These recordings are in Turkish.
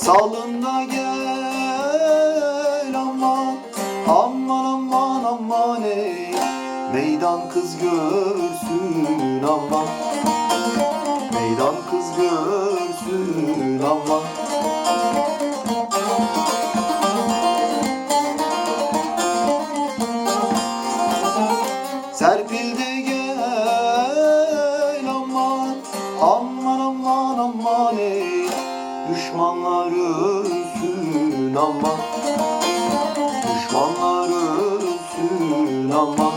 Salın gel aman Aman aman aman ey. Meydan kız görsün aman. Meydan kız görsün aman. Düşmanlar ölsün aman Düşmanlar ölsün aman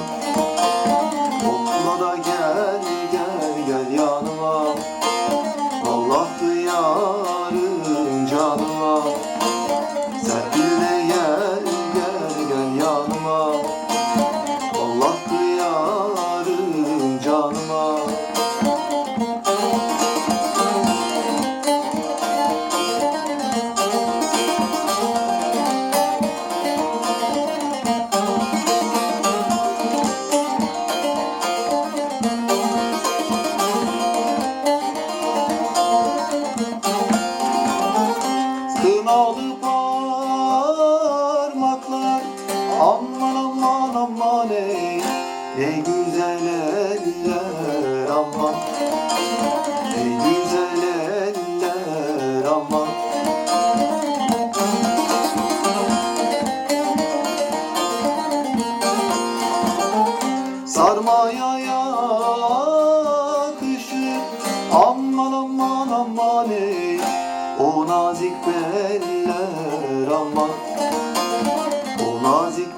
Kınalı parmaklar Aman aman aman ey Ne güzel eller aman. Ne güzel eller aman. Sarmaya yakışır Aman aman aman ey o nazik beller aman O nazik